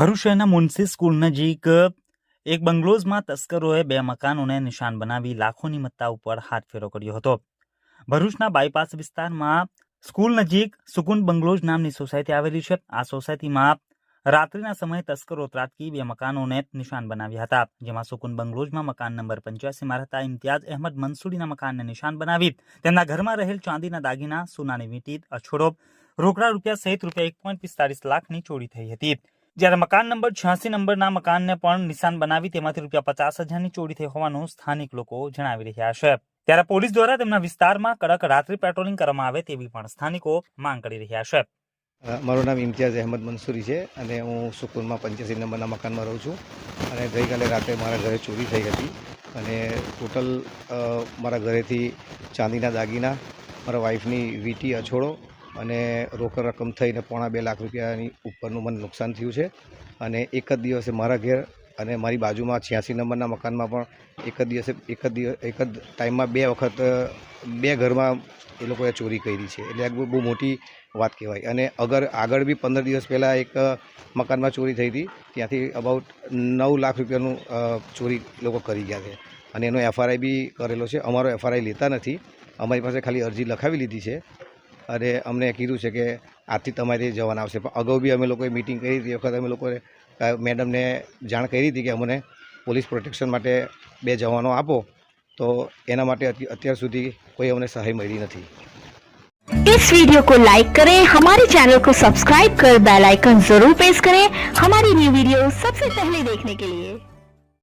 ભરૂચ શહેરના મુનસી સ્કૂલ નજીક એક બંગલોઝમાં તસ્કરોએ બે મકાનોને નિશાન બનાવી લાખોની મત્તા ઉપર હાથ ફેરો કર્યો હતો. ભરૂચના બાયપાસ વિસ્તારમાં સ્કૂલ નજીક સુકુન બંગલોઝ નામની સોસાયટી આવેલી છે. આ સોસાયટીમાં રાત્રિના સમયે તસ્કરો ત્રાટકી બે મકાનોને નિશાન બનાવ્યા હતા, જેમાં સુકુન બંગલોઝમાં મકાન નંબર પંચ્યાસીમાં રહેતા ઇમ્તિયાઝ અહેમદ મંસૂરીના મકાનને નિશાન બનાવી તેમના ઘરમાં રહેલ ચાંદીના દાગીના, સોનાની વીંટી અછોડો, રોકડા રૂપિયા સહિત રૂપિયા એક પોઈન્ટ પિસ્તાળીસ લાખની ચોરી થઈ હતી. જ્યારે મકાન નંબર છ્યાસી નંબરના મકાનને પણ નિશાન બનાવી તેમાંથી રૂપિયા પચાસ હજારની ચોરી થઈ હોવાનું સ્થાનિક લોકો જણાવી રહ્યા છે. ત્યારે પોલીસ દ્વારા તેમના વિસ્તારમાં કડક રાત્રિ પેટ્રોલિંગ કરવામાં આવે તેવી પણ સ્થાનિકો માંગ કરી રહ્યા છે. મારું નામ ઇમ્તિયાઝ અહેમદ મંસૂરી છે અને હું સુકુરમાં પંચ્યાસી નંબરના મકાનમાં રહું છું. અને ગઈકાલે રાત્રે મારા ઘરે ચોરી થઈ હતી અને ટોટલ મારા ઘરેથી ચાંદીના દાગીના, મારા વાઈફની વીટી અછોડો અને રોકડ રકમ થઈને પોણા બે લાખ રૂપિયાની ઉપરનું મને નુકસાન થયું છે. અને એક જ દિવસે મારા ઘેર અને મારી બાજુમાં છ્યાસી નંબરના મકાનમાં પણ એક જ દિવસે, એક જ દિવસ, એક જ ટાઈમમાં બે વખત, બે ઘરમાં એ લોકોએ ચોરી કરી છે. એટલે બહુ મોટી વાત કહેવાય. અને અગર આગળ બી પંદર દિવસ પહેલાં એક મકાનમાં ચોરી થઈ હતી, ત્યાંથી અબાઉટ નવ લાખ રૂપિયાનું ચોરી લોકો કરી ગયા છે. અને એનો એફઆરઆઈ બી કરેલો છે. અમારો એફઆરઆઈ લેતા નથી. અમારી પાસે ખાલી અરજી લખાવી લીધી છે. અને અમને કીધું છે કે આજથી તમારે જવાના આવશે પણ અગાઉ બી અમે લોકોએ મિટિંગ કરી હતી એ વખત અમે લોકોએ અ, મેડમને જાણ કરી હતી કે અમને પોલીસ પ્રોટેક્શન માટે બે જવાનો આપો તો એના માટે અત્ય- અત્યાર સુધી કોઈ અમને સહાય મળી નથી इस वीडियो को लाइक करें हमारे चैनल को सब्सक्राइब कर बेल आइकन जरूर प्रेस करें हमारी न्यू वीडियो सबसे पहले देखने के लिए